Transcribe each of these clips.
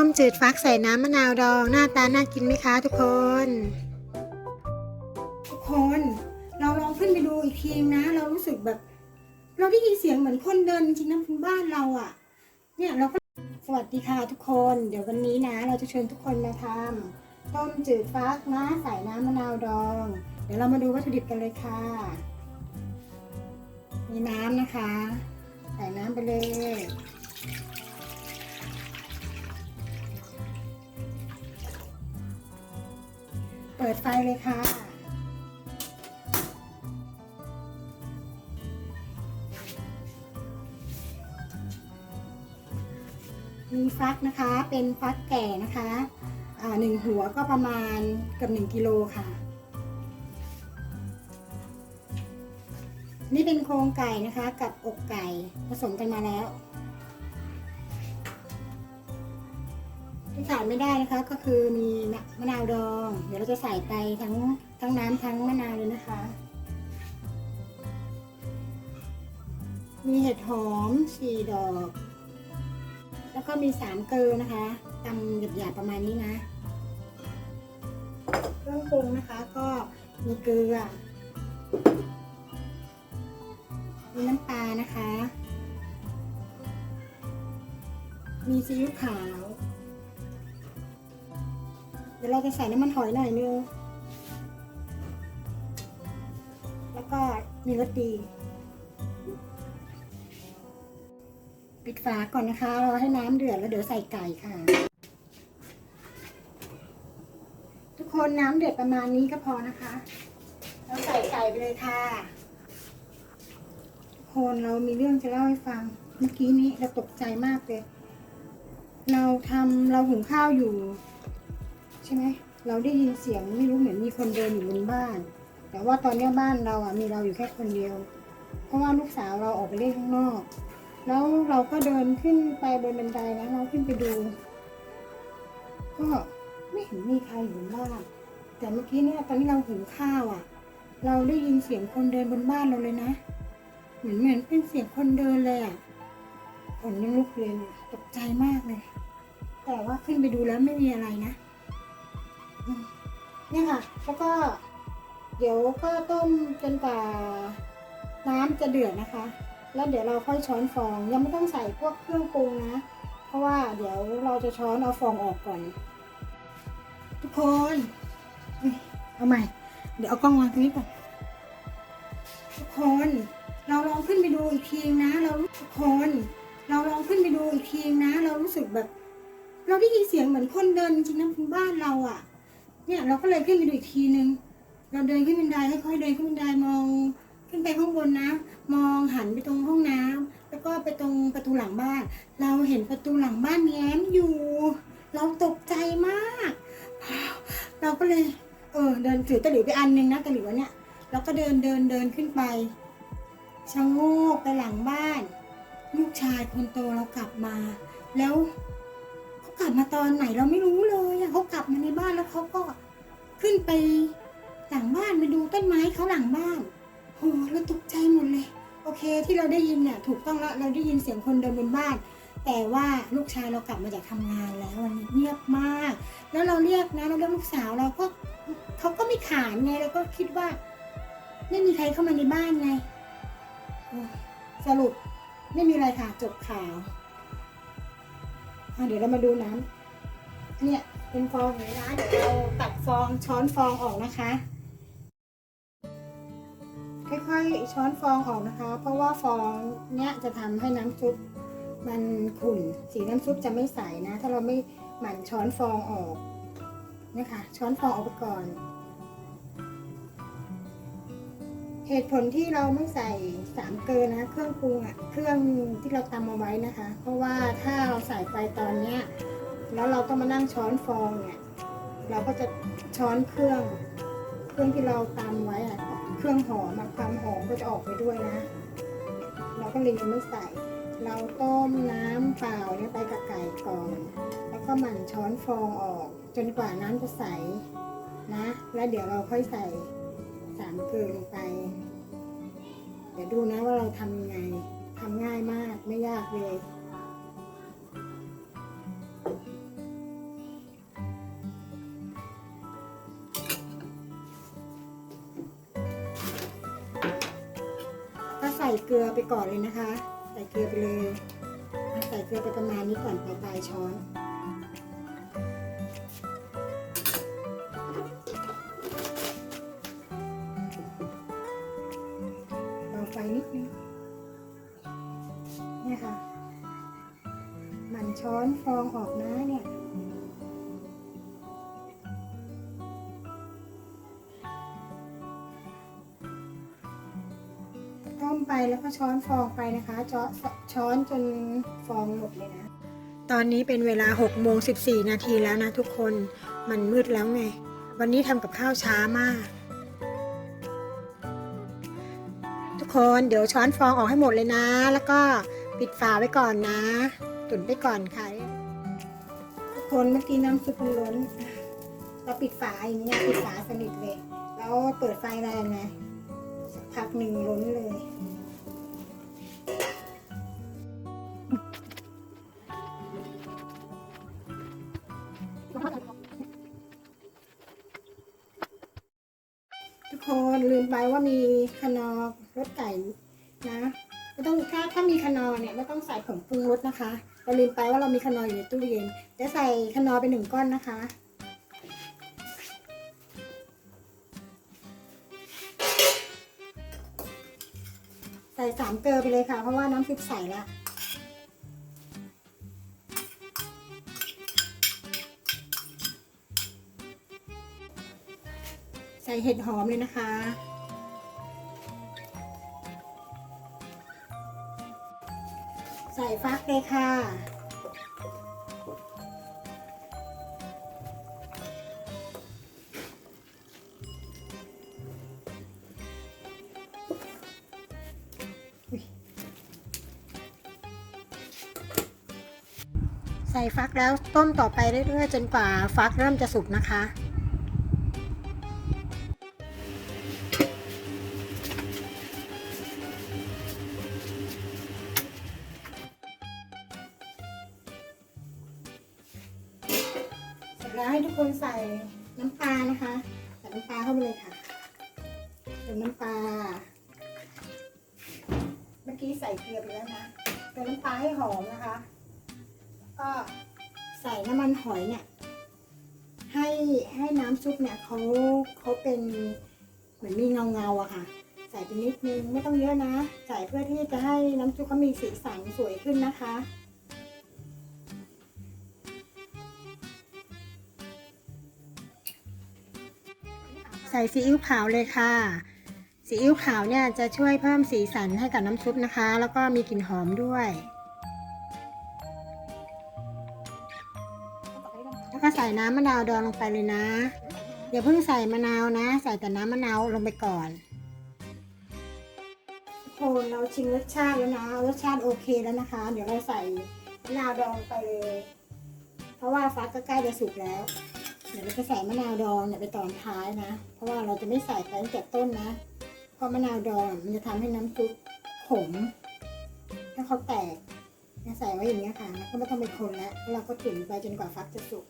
ต้มจืดฟักใส่น้ำมะนาวดอง หน้าตาน่ากินไหมคะทุกคน ทุกคน เราลองขึ้นไปดูอีกทีนะ เรารู้สึกแบบ เราได้ยินเสียงเหมือนคนเดินจริงๆนะคุณบ้านเราอะ่ะ เนี่ยเราก็สวัสดีค่ะทุกคน เดี๋ยววันนี้นะ เราจะเชิญทุกคนมาทำต้มจืดฟักนะใส่น้ำมะนาวดอง เดี๋ยวเรามาดูวัตถุดิบกันเลยค่ะ มีน้ำนะคะ ใส่น้ำไปเลย เปิดไฟเลยค่ะ มีฟักนะคะ เป็นฟักแก่นะคะหนึ่งหัวก็ประมาณเกือบหนึ่งกิโลค่ะ นี่เป็นโครงไก่นะคะ กับอกไก่ผสมกันมาแล้ว ที่ขาดไม่ได้นะคะ ก็คือมีมะนาวดอง เดี๋ยวเราจะใส่ไปทั้งทั้งน้ำทั้งมะนาวเลยนะคะ มีเห็ดหอมสี่ดอก แล้วก็มีสามเกลือนะคะตำหยาบๆประมาณนี้นะเครื่องปรุงนะคะก็มีเกลือมีน้ำปลานะคะ มีซีอิ๊วขาว เดี๋ยวเราจะใส่น้ำมันหอยหน่อยนึง แล้วก็มีรสดี ปิดฝาก่อนนะคะรอให้น้ำเดือดแล้วเดี๋ยวใส่ไก่ค่ะ ทุกคนน้ำเดือดประมาณนี้ก็พอนะคะแล้วใส่ไก่ไปเลยค่ะทุกคนเรามีเรื่องจะเล่าให้ฟัง เมื่อกี้นี้เราตกใจมากเลย เราทำเราหุงข้าวอยู่ ช่ไหมเราได้ยินเสียงไม่รู้เหมือนมีคนเดินอยู่บนบ้าน แต่ว่าตอนนี้บ้านเราอะมีเราอยู่แค่คนเดียว เพราะว่าลูกสาวเราออกไปเล่นข้างนอก แล้วเราก็เดินขึ้นไปบนบันไดนะเราขึ้นไปดู ก็ไม่เห็นมีใครอยู่บ้าน แต่เมื่อกี้เนี่ยตอนที่เราหุงข้าวอะ เราได้ยินเสียงคนเดินบนบ้านเราเลยนะ เหมือนเหมือนเป็นเสียงคนเดินเลยอะขนยังลุกเลยตกใจมากเลย แต่ว่าขึ้นไปดูแล้วไม่มีอะไรนะ เนี่ยค่ะแล้วก็เดี๋ยวก็ต้มจนกว่าน้ำจะเดือดนะคะ แล้วเดี๋ยวเราค่อยช้อนฟอง ยังไม่ต้องใส่พวกเครื่องปรุงนะ เพราะว่าเดี๋ยวเราจะช้อนเอาฟองออกก่อน ทุกคนเอ้ยเอาใหม่ เดี๋ยวเอากล้องวางตรงนี้ก่อน ทุกคน เราลองขึ้นไปดูอีกทีนะ เราทุกคน เราลองขึ้นไปดูอีกทีนะ เรารู้สึกแบบ เราได้ยินเสียงเหมือนคนเดินจริงๆนะคุณบ้านเราอะ่ะ เนี่ยเราก็เลยขึ้นไปดูอีกทีนึง เราเดินขึ้นบันไดค่อยๆเดินขึ้นบันไดมอง ขึ้นไปข้างบนนะ มองหันไปตรงห้องน้ำแล้วก็ไปตรงประตูหลังบ้าน เราเห็นประตูหลังบ้านแง้มอยู่ เราตกใจมาก เราก็เลยเออเดินถือตะหลิวไปอันนึงนะตะหลิวเนี่ยแล้วก็เดินเดินเดินขึ้นไปชะโงกไปหลังบ้าน ลูกชายคนโตเรากลับมา แล้ว กลับมาตอนไหนเราไม่รู้เลยอะเขากลับมาในบ้านแล้วเขาก็ขึ้นไปหลังบ้านไปดูต้นไม้เขาหลังบ้านโหเราตกใจหมดเลย โอเคที่เราได้ยินเนี่ยถูกต้องแล้วเราได้ยินเสียงคนเดินบนบ้าน แต่ว่าลูกชายเรากลับมาจากทำงานแล้ววันนี้เงียบมาก แล้วเราเรียกนะเราเรียกลูกสาวเราก็เขาก็ไม่ขานไงเราก็คิดว่าไม่มีใครเข้ามาในบ้านไงสรุปไม่มีอะไรค่ะจบข่าว อะเดี๋ยวเรามาดูน้ำเนี่ยเป็นฟองอย่างนี้นะเดี๋ยวเราตัดฟองช้อนฟองออกนะคะ ค่อยๆช้อนฟองออกนะคะ เพราะว่าฟองเนี้ยจะทำให้น้ำซุปมันขุ่นสีน้ำซุปจะไม่ใสนะ ถ้าเราไม่หมั่นช้อนฟองออกนี่ยค่ะช้อนฟองออกไปก่อน เหตุผลที่เราไม่ใส่สามเกลือนะเครื่องปรุงอะเครื่องที่เราตำเอาไว้นะคะ เพราะว่าถ้าเราใส่ไปตอนเนี้ยแล้วเราต้องมานั่งช้อนฟองเนี่ย เราก็จะช้อนเครื่อง เครื่องที่เราตำไว้อะเครื่องหอมความหอมก็จะออกไปด้วยนะ เราก็เลยยังไม่ใส่ เราต้มน้ำเปล่าเนี่ยไปกับไก่ก่อน แล้วก็หมั่นช้อนฟองออก จนกว่าน้ำจะใสนะ แล้วเดี๋ยวเราค่อยใส่ามเกลือลงไป เดี๋ยวดูนะว่าเราทำยังไงทำง่ายมากไม่ยากเลยถ้าใส่เกลือไปก่อนเลยนะคะ ใส่เกลือไปเลย ใส่เกลือไปประมาณนี้ก่อนปลายปลายช้อน ไฟนิดนึงเนี่ยค่ะ มันช้อนฟองออกนะเนี่ยต้มไปแล้วก็ช้อนฟองไปนะคะช้อนช้อนจนฟองหมดเลยนะ ตอนนี้เป็นเวลา6โมง14 นาทีแล้วนะทุกคน มันมืดแล้วไง วันนี้ทำกับข้าวช้ามาก คนเดี๋ยวช้อนฟองออกให้หมดเลยนะ แล้วก็ปิดฝาไว้ก่อนนะ ตุนไปก่อนค่ะทุกคนเมื่อกี้น้ำซุปมันล้นเราปิดฝาอย่างเงี้ยปิดฝาสนิทเลยแล้วเปิดไฟแรงไงสักพักหนึ่งล้นเลยทุกคนลืมไปว่ามีคนอ รสไก่นะไม่ต้องถ้าถ้ามีคนอเนี่ยไม่ต้องใส่ผงปรุงรสนะคะ เราลืมไปว่าเรามีคนออยู่ในตู้เย็นเดี๋ยวใส่คนอไปหนึ่งก้อนนะคะใส่สามเกลือไปเลยค่ะ เพราะว่าน้ำซุปใส่ละใส่เห็ดหอมเลยนะคะ ใส่ฟักเลยค่ะ ใส่ฟักแล้วต้มต่อไปเรื่อยๆ จนกว่าฟักเริ่มจะสุกนะคะ แล้วให้ทุกคนใส่น้ำปลานะคะใส่น้ำปลาเข้าไปเลยค่ะเติมน้ำปลาเมื่อกี้ใส่เกลือไปแล้วนะเติมน้ำปลาให้หอมนะคะก็ใส่น้ำมันหอยเนี่ยให้ให้น้ำซุปเนี่ยเขาเขาเป็นเหมือนมีเงาเงาอะค่ะ ใส่ไปนิดนึงไม่ต้องเยอะนะ ใส่เพื่อที่จะให้น้ำซุปเขามีสีสันสวยขึ้นนะคะ ใส่ซีอิ๊วขาวเลยค่ะ ซีอิ๊วขาวเนี่ยจะช่วยเพิ่มสีสันให้กับน้ำซุปนะคะ แล้วก็มีกลิ่นหอมด้วย แล้วก็ใส่น้ำมะนาวดองลงไปเลยนะ อย่าเพิ่งใส่มะนาวนะ ใส่แต่น้ำมะนาวลงไปก่อนทุกคนเราชิมรสชาติแล้วนะรสชาติโอเคแล้วนะคะ เดี๋ยวเราใส่มะนาวดองไปเลย เพราะว่าฟักก็ใกล้จะสุกแล้ว เดี๋ยวเราจะใส่มะนาวดองเนี่ยไปตอนท้ายนะ เพราะว่าเราจะไม่ใส่ไปตั้งแต่ต้นนะ เพราะมะนาวดองมันจะทำให้น้ำซุปขมถ้าเขาแตกเนี่ยใส่ไว้อย่างเงี้ค่ะแล้วก็ไม่ต้องไปคนแล้วเราก็ตุ๋นไปจนกว่าฟักจะสุก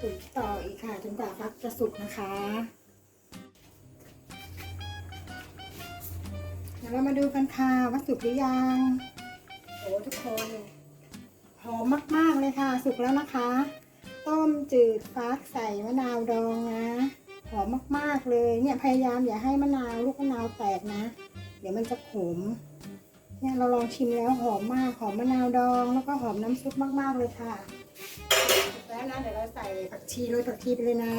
ตุ๋นต่ออีกค่ะจนกว่าฟักจะสุกนะคะเดี๋ยวเรามาดูกันค่ะว่าสุกหรือยัง ทุกคนหอมมาก ๆ เลยค่ะสุกแล้วนะคะ ต้มจืดฟักใส่มะนาวดองนะหอมมาก ๆ เลยเนี่ยพยายามอย่าให้มะนาวลูกมะนาวแตกนะ เดี๋ยวมันจะขมเนี่ยเราลองชิมแล้วหอมมากหอมมะนาวดองแล้วก็หอมน้ำซุปมาก ๆ เลยค่ะสุกแล้วนะเดี๋ยวเราใส่ผักชีโรยผักชีไปเลยนะ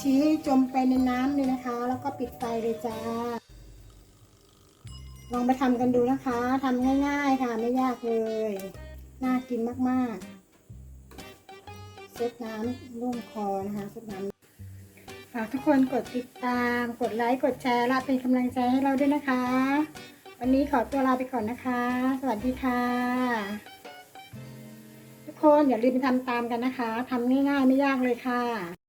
ชี้ให้จมไปในน้ำเลยนะคะ แล้วก็ปิดไฟเลยจ้า ลองไปทำกันดูนะคะทำง่าย ๆค่ะไม่ยากเลย น่ากินมากๆ เซตน้ำร่วมคอนะคะเซตน้ำฝากทุกคนกดติดตาม กดไลค์ กดแชร์และเป็นกำลังใจให้เราด้วยนะคะ วันนี้ขอตัวลาไปก่อนนะคะ สวัสดีค่ะ ทุกคนอย่าลืมไปทำตามกันนะคะทำง่ายๆไม่ยากเลยค่ะ